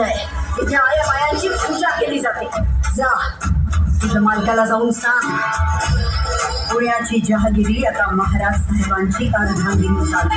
आहे. इथे आया बायांची पूजा केली जाते. जा. तुझ्या मालकाला जाऊन सांग. पुण्याची जहागिरी आता महाराज साहेबांची अर्धांगिनी झाली.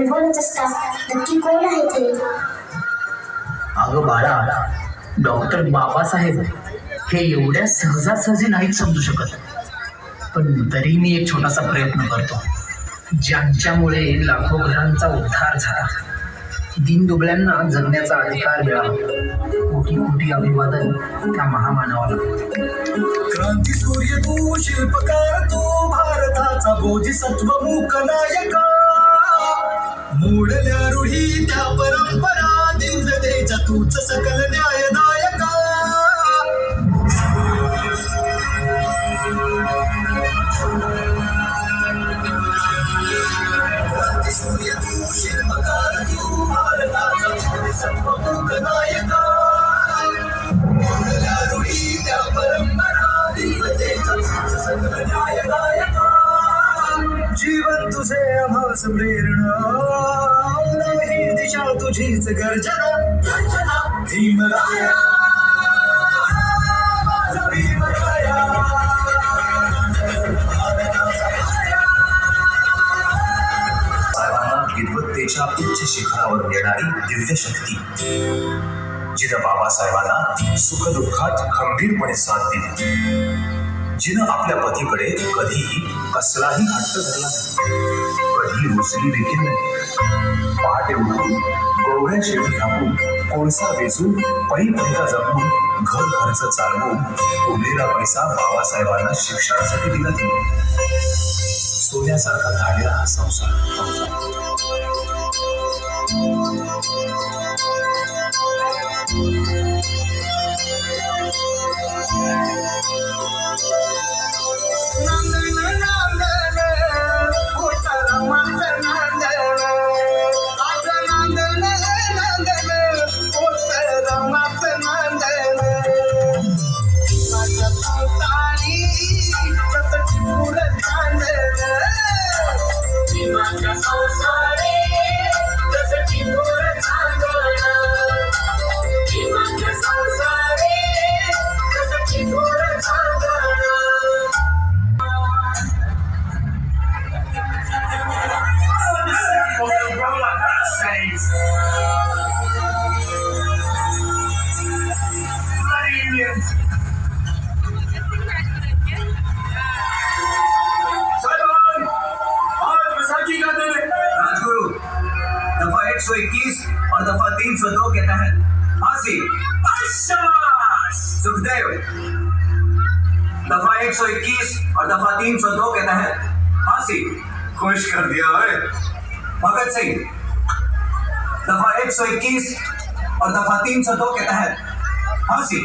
यांच्याबद्दल बोलत असता नक्की कोण आहे ते? अगं बाळा डॉक्टर बाबासाहेब हे एवढ्या सहजासहजी नाहीत समजू शकत. पण तरी मी एक छोटासा प्रयत्न करतो. ज्यांच्यामुळे लाखो घरांचा उद्धार झाला. दीनदुबळ्यांना जगण्याचा अधिकार मिळाला. कोटी कोटी अभिवादन त्या महामानवाला. क्रांती सूर्य तू शिल्पकार तू भारताचा बोधिसत्व मूक नायका. मोडल्या रूढी, त्या परंपरा दिवजतेच्या तूच सकल न्यायदायका. तूच सकल न्यायदायका. जीवन तुझे आभास प्रेरणा. तुझीच गर्जना गर्जना. भीमराया माझा भीमराया. साहेबांना विद्वत्तेच्या उच्च शिखरावर नेणारी दिव्य शक्ती. जिनं बाबासाहेबांना सुखदुःखात खंबीरपणे साथ दिली. जिनं आपल्या पतीकडे कधीही कसलाही हट्ट धरला नाही. कधी रुसली देखील नाही पहाटे उठून गोवऱ्या शेळी कोळसा वेचून पै पैका जपून घर खर्च चालवून उरलेला पैसा बाबासाहेबांना शिक्षणासाठी दिला गेला सोन्यासारखा झालेला हा संसार. खुश कर दिया है। भगत सिंह, दफ़ा एक सौ इक्कीस और दफ़ा तीन सौ दो के तहत फांसी।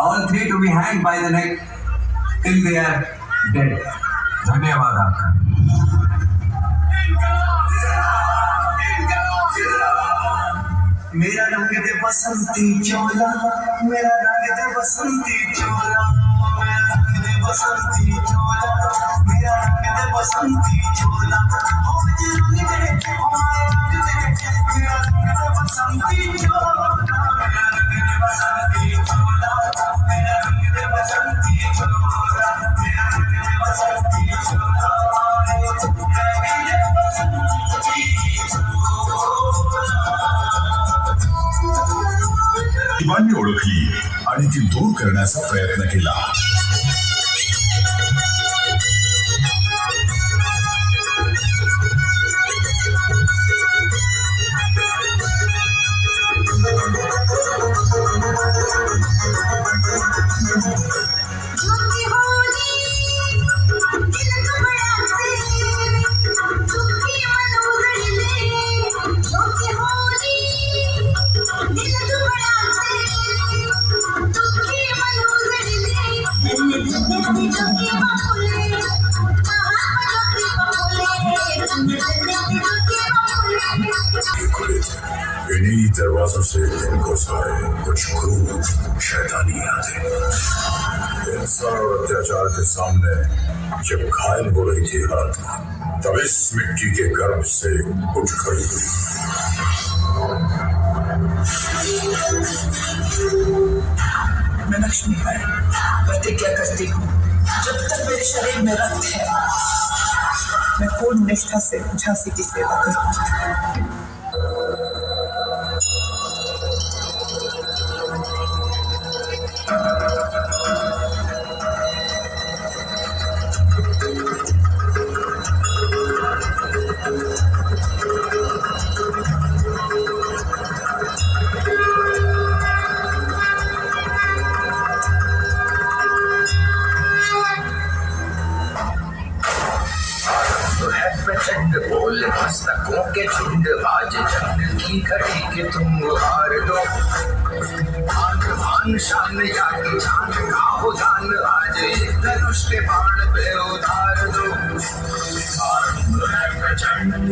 All three to be hang by the neck till they are dead धन्यवाद आपका। मेरा रंग दे बसंती चोला, मेरा रंग दे बसंती चोला, मेरा रंग दे बसंती चोला, मेरा रंग ओळखली आणि ती दूर करण्याचा प्रयत्न केला. कुछ शैतानी यादें इंसान और अत्याचार के सामने जब घायल हो रही थी हाथ तब इस मिट्टी के गर्भ से उठ खड़ी हुई मैं लक्ष्मी है, प्रतिज्ञा करती हूँ। जब तक मेरे शरीर में रक्त है, मैं पूर्ण निष्ठा से, झांसी की सेवा करूँगी बोल मस्तकों के झुंड आज जंग की घड़ी के तुम हार दो आन मान शान या की जान का हो दान आज धनुष के बाण पे उतार दो और है प्रचंड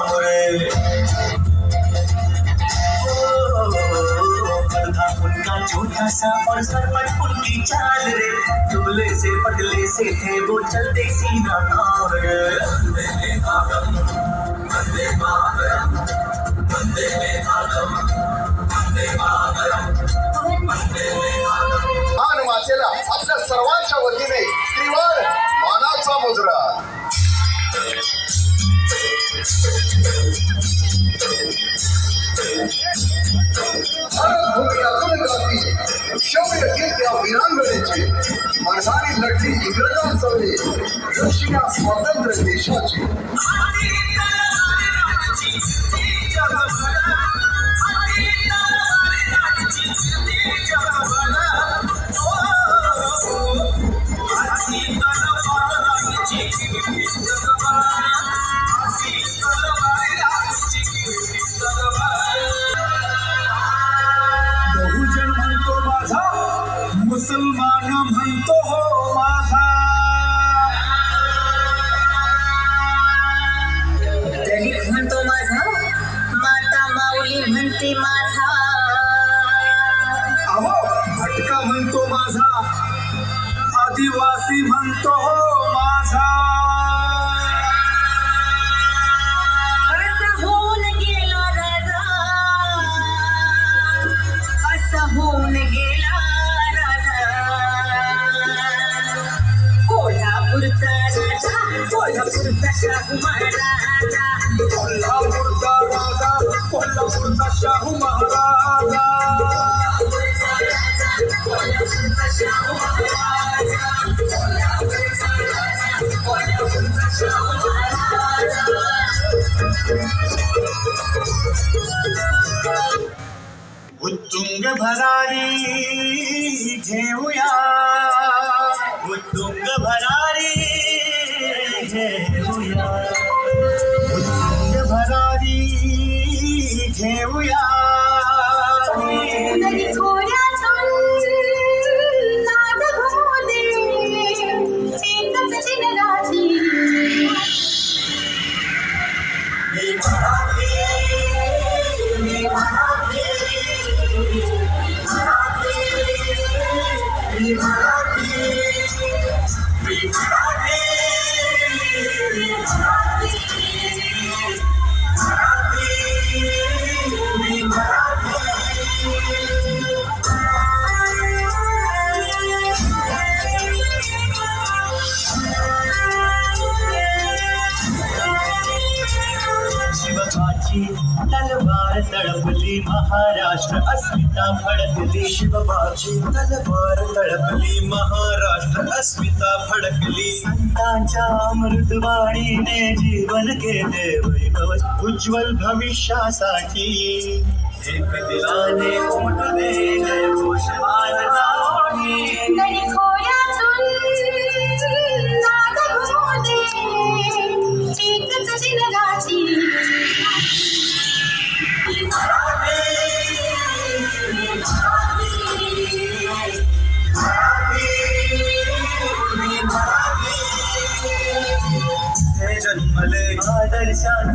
नाम रे और सरपट उनकी चाल रे। दुबले से पतले से थे वो चलते सीना नाम रे मान वाचेला, आपल्या सर्वांच्या वतीने त्रिवार इंग्रजांसमोर रशिया स्वतंत्र देशाची म्हणतो माझा. माता माऊली म्हणते माझा. आदिवासी म्हणतो हो माझा. असा होऊन गेला राजा. असा होऊन गेला राजा. कोल्हापूरचा राजा कोल्हापूरचा शाहू महाराजा. कोल्हापूरचा राजा कोल्हापूरचा शाहू महाराजा. उत्तुंग भरारी घेऊया. उत्तुंग भरारी Thank you. तलवार तळपली महाराष्ट्र अस्मिता फडकली शिवबाची तलवार तळपली महाराष्ट्र अस्मिता फडकली संतांच्या अमृतवाणीने जीवन केले वैभव उज्ज्वल भविष्यासाठी। एक दिलाने ओट दे नदी खोऱ्यातून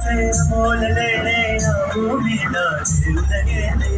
आदर्शांचे बोलले भूमीला जीवन गेले कृतार्थ